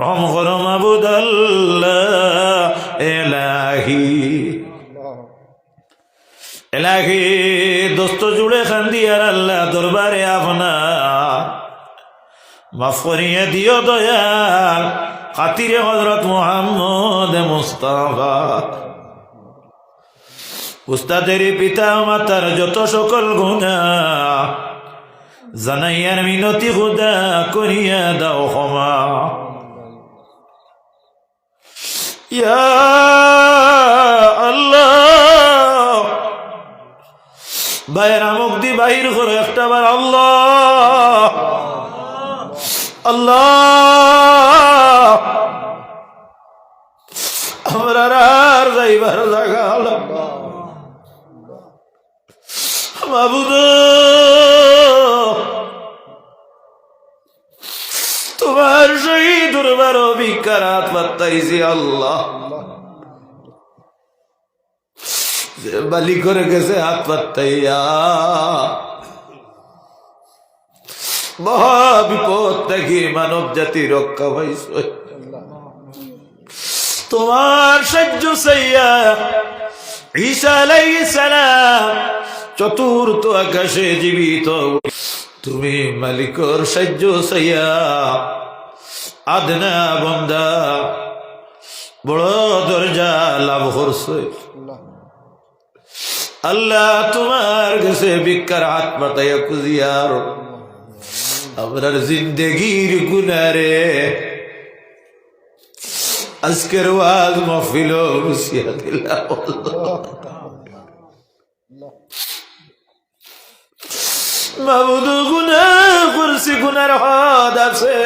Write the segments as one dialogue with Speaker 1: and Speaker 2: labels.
Speaker 1: রহম কর মাবুদ আল্লাহ এলাহি। এলাহি, দোস্ত জুড়ে খান্দি আর আল্লাহ দরবারে আপনা। মাফ করিয়ে দিও দয়াল, খাতিরে হজরত মোহাম্মদ মুস্তাফা। উস্তাদের পিতা মাতার যত সকল গুণা জানাইয়ার মিনতি খুদা করিয়া দাও ক্ষমা। বাহির করো একটা বার আল্লাহ। আল্লাহ। আমরা যাইবার দুর্বার অভিজ্ঞাত পাত্তাইছি আল্লাহ। বালি করে গেছে, হাত পাত্তাইয়া মহা বিপদ থেকে মানব জাতি রক্ষা তোমার সহ্য সাইয়া ঈসা সালাম চতুর্থ আকাশে জীবিত। তুমি মালিকর সহ্য সাইয়া আদনা বন্দা। বড় দরজা লাভ করছে। আল্লাহ তোমার কাছে ভিক্ষার হাত পাতাইয়া খুঁজিয়ার। আপনার জিন্দগির গুনারে আজকের ওয়াজ মফিল বসিয়া দিলাম। মাবুদ গুনা করছি, গুনার হদ আছে।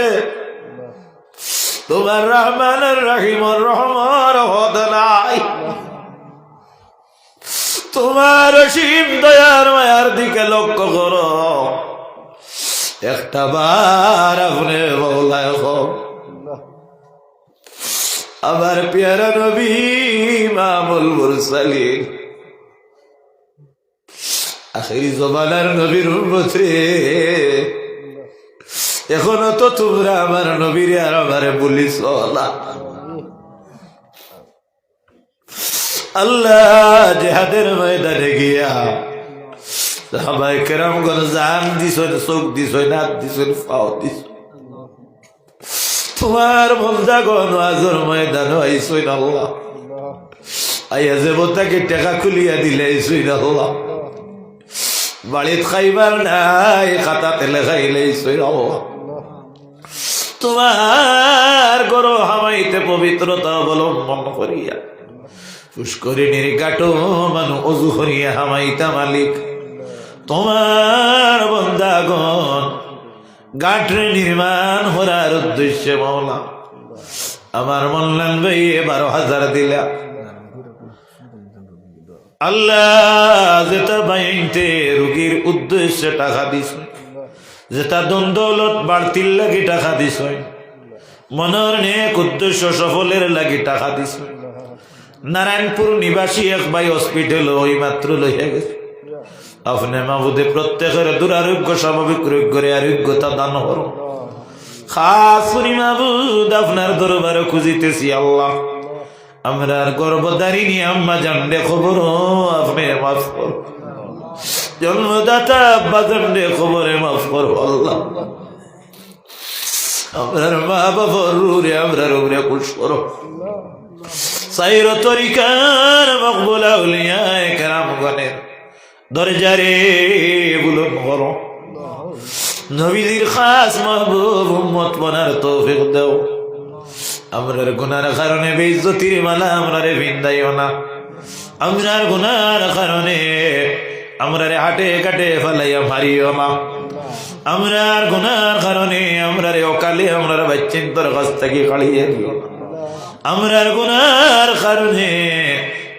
Speaker 1: তোমার রহমানের রহিমর রহমার হদ নাই। তোমার অসীম দয়ার মায়ার দিকে লক্ষ্য করো। একটা বার আপনি বলায় হোক আমার পেয়ারা নবী মামুল মুরসালিন, আখেরি জমানার নবীর উন্মতে এখনও তো তোমরা আমার নবীর আর আমারে বলিস আল্লাহ জেহাদের ময়দানে গিয়া সাহাবাই কেরাম গণ জান দিছ চোখ দিছ নাক দিছ পাও দিছ তোমার মন্দা গণ আজর ময়দান আইসই আল্লাহ। আইয়া যে বোতাকে টেকা খুলিয়া দিলে আইসই আল্লাহ। বাড়িত খাইবার নাই, খাতাতে লেখাইলে আইসই আল্লাহ। তোমার গরো হামাইতে পবিত্রতা অবলম্বন করিয়া। পুষ্করিণীর গাটো মানু অজু করিয়া হামাইতা মালিক। তোমার বন্দাগণ গাঠরে নির্মাণ হরার উদ্দেশ্যে মাওলা। আমার মল্লান ভাই বারো হাজার দিলা। আল্লাহ যেটা বাইনতে রুগীর উদ্দেশ্যে টাকা যেটা দ্বন্দ্বলত বাড়তির লাগি টাকা দিস মনের নেক উদ্দেশ্য সফলের লাগি টাকা দিস নারায়ণপুর নিবাসী এক ভাই হসপিটাল ওই মাত্র লইয়া গেছে। আপনি মাবুদে প্রত্যেকের দুরারোগ্য, স্বাভাবিক রোগ্যরে আরোগ্যতা দান করো খাস মাবুদ আপনার দরবারে খুঁজিতেছি আল্লাহ। আমরা আর গর্ভদারিনী আম্মা জানলে খবর, আপনি মাফ করো জন্মদাতা জানলে খবরে মাফ করো, আল্লাহ। আমরার মা বাবার রুরে আমরার উপরে খুশ করো। সাইর তরিকার মকবুলা উলিয়ায় কেরামগণের দরজারে বুলন করো। নবীদের খাস মাহবুব উম্মত বনার তৌফিক দাও। আমরার গুনার কারণে বেইজ্জতির মালা আমরারে ভিন্দাইও না। আমরার গুনার কারণে আমরারে হাটে কাটে ফেলাইয়া মারিও না আমরার গুনার কারণে, আমরার অকালে আমরার বাচ্চিন্তর কাছ থেকে কাড়িয়ে দিও না আমরার গুনার কারণে,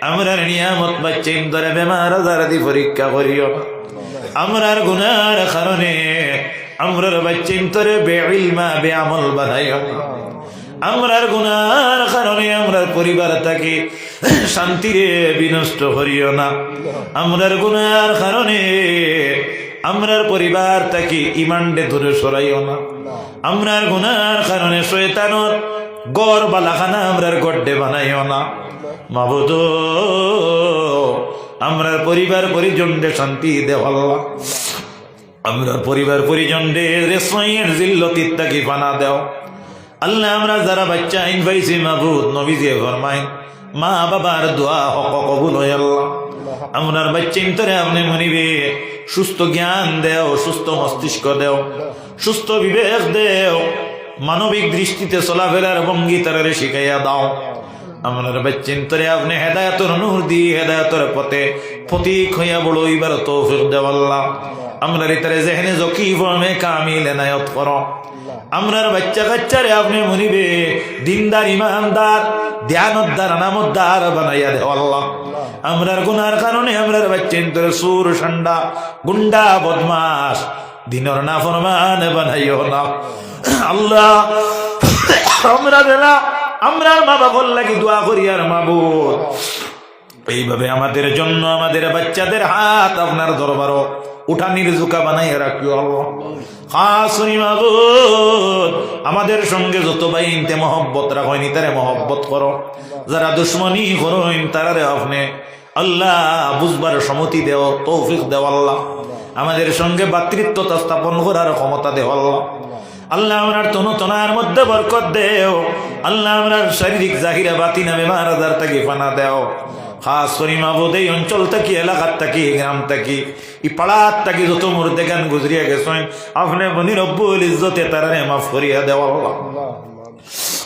Speaker 1: আমরার নিয়ামত বাচ্চিন্তরে বেমার আজার দি পরীক্ষা করিও আমরার গুনার কারণে, আমরার বাচ্চিন্তরে বেইলমা বেআমল বানাইও আমরার গুনার কারণে, আমরার পরিবার তাকে শান্তিরে বিনষ্ট করিও না। আমরার গুনার কারণে আমরার পরিবার তাকে ইমান্ডে ধরে সরাইও না। আমরার গুনার কারণে শয়তানোর গড় বালাখানা আমরার গড্ডে বানাইও না। মাবুদ, আমরার পরিবার পরিজনকে শান্তি দেওয়াল্লা আমরা পরিবার পরিজনরে রেসমাইয়ের জিল্লতির তাকে ফানা দেও। আল্লাহ আমরা যারা বাচ্চা আইন পাইছি মাবুদ নবী দিয়ে ফরমাই মা বাবার দোয়া হক কবুল হয়ে আল্লাহ। আমরার বাচ্চা ইন্তরে আপনি মনিবে সুস্থ জ্ঞান দেও, সুস্থ মস্তিষ্ক দেও, সুস্থ বিবেক দেও, মানবিক দৃষ্টিতে চলাফেরার ভঙ্গি তারারে শিখাইয়া দাও। আমার বাচ্চিন্তরে আপনি হেদায়তর নূর দি হেদায়তর পথে প্রতীক হইয়া বড় ইবার তৌফিক দেওয়াল্লাহ আমরা রিতারে জেহেনে জকি ফর্মে কামিল এনায়ত কর আমরার বাচ্চা কাচ্চারে আপনি মনিবে দিনদার ইমানদার ধ্যানদার নামদার বানাইয়া দেওয়াল্লাহ আমরার গুনার কারণে আমরার বাচ্চিন্তরে সুর ঠান্ডা গুন্ডা বদমাস দিনর না ফরমান বানাইও না। আল্লাহ আমরা বেলা আমরা মা বাবার লাগি দোয়া করি আর মাবুদ। এইভাবে আমাদের জন্য আমাদের বাচ্চাদের হাত আপনার দরবারও উঠানির জুকা বানাইয়া রাখিও আল্লাহ? আমাদের সঙ্গে যত বাইনতে মহব্বত রাখইনি তারে মহব্বত করো। যারা দুশ্মনী করইন তারারে আপনি আল্লাহ বুঝবার সমতি দেও, তৌফিক দেও আল্লাহ। আমাদের সঙ্গে ভাতৃত্বতা স্থাপন করার ক্ষমতা দেও আল্লাহ। আল্লাহ আমরার তনু তনার মধ্যে বরকত দেও। আল্লাহ আমরার শারীরিক জাহিরা বাতি নামে মারাদার তাকে ফানা দেও। খাস করি মাবুদ এই অঞ্চল থাকি এলাকার থাকি গ্রাম থাকি ই পাড়ার থাকি যত মুর্দে গান গুজরিয়া গেছেন আপনি বনি রব্বুল ইজ্জতে তারারে মাফ করিয়া দেওয়া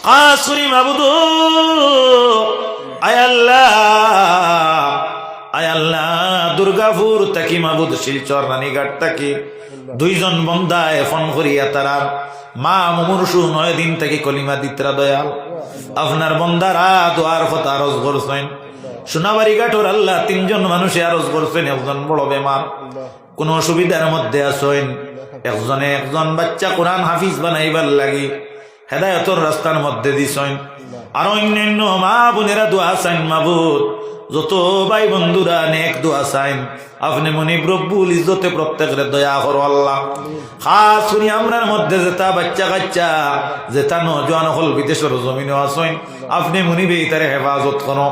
Speaker 1: খাস করি দুর্গাপুর থাকি মাবুদ শিলচর রানীঘাট থাকি, দুইজন বন্দায় ফোন করিয়া তারা, মা মুমুরসু নয় দিন থেকে কলিমা দিত্রা দয়াল। আপনার বন্দারা দোয়ার কথা আরজ করছেন। সোনাবাড়ি ঘাটর আল্লাহ তিনজন মানুষে আরজ করছেন একজন বড় বেমার। কোন অসুবিধার মধ্যে আসেন একজনে একজন বাচ্চা কোরআন হাফিজ বানাইবার লাগি হেদায়তর রাস্তার মধ্যে দিছেন। আর অন্যান্য মা বোনেরা দোয়া চাইন মাবুদ। যত ভাই বন্ধুরা নেক দোয়া চাইন, আপনি মনি রব্বুল ইজ্জতে প্রত্যেকের দয়া করো আল্লাহ। খাস শুনি আমরার মধ্যে যেটা বাচ্চা কাচ্চা যেটা নজওয়ান হল বিদেশের জমিনে আসেন আপনি মনিবে তারে হেফাজত করো।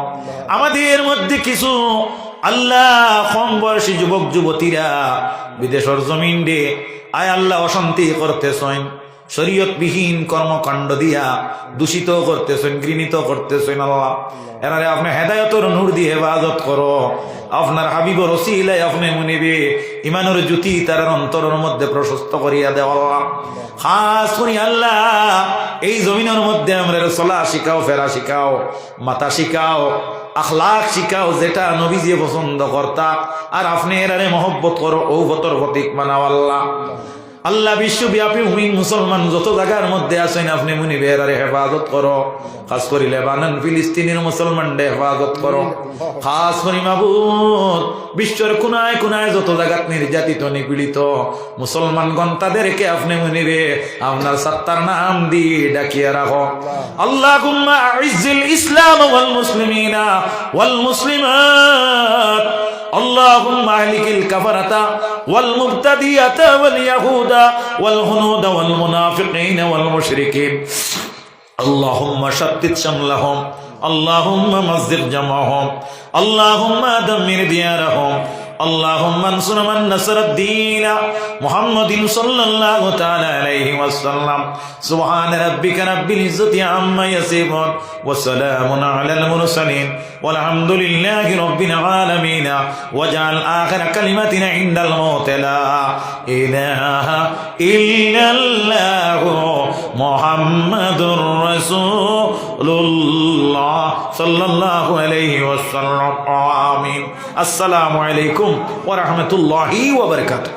Speaker 1: আমাদের মধ্যে কিছু আল্লাহ কম বয়সী যুবক, যুবতীরা বিদেশের জমিন দে, আয় আল্লাহ অশান্তি করতেছেন। শরীয়তবিহীন কর্মকাণ্ড দিয়া দূষিত করতেছেন, ঘৃণিত করতেছেন আল্লাহ। এনারে আপনি হেদায়তর নূর দিয়ে হেফাজত করো। আপনার হাবিব রসিলাই আপনি মুনিবে, ইমানের জ্যোতি তার অন্তরের মধ্যে প্রশস্ত করিয়া দেওয়া খাস করি আল্লাহ, এই জমিনের মধ্যে আমরা চলা শিখাও, ফেরা শিখাও, মাথা শিখাও, আখলাখ শিখাও, যেটা নবীজি পছন্দ কর্তা। আর আপনি এরারে মহব্বত করো ঔভতর প্রতীক মানাও আল্লাহ। আল্লাহ বিশ্বব্যাপী মুমিন মুসলমান যত জায়গার মধ্যে আছেন, আপনি মুনি বেহরারে হেফাজত করো। খাস করি লেবানন, ফিলিস্তিনের মুসলমান হেফাজত করো। খাস করি মাবুদ, বিশ্বের কোনায় কোনায় যত জায়গাত নির্যাতিত, নিপীড়িত মুসলমানগণ, তাদেরকে আপনি মুনিবে আপনার সত্তার নাম দিয়ে ডাকিয়ে রাখো। আল্লাহ ইসলাম ওয়াল মুসলিমিনা, ওয়াল মুসলিমাত। اللهم اهلك الكفرة والمبتدية واليهود والهنود والمنافقين والمشركين اللهم شتت شملهم اللهم مزق جمعهم اللهم دمر ديارهم اللهم انصر من نصر الدين محمد صلى الله تعالى عليه وسلم سبحان ربك رب العزة عما يصفون وسلام على المرسلين والحمد لله رب العالمين واجعل آخر كلمتنا عند الموت لا إله إلا الله محمد رسول الله صلى الله عليه وسلم آمين السلام عليكم ورحمة الله وبركاته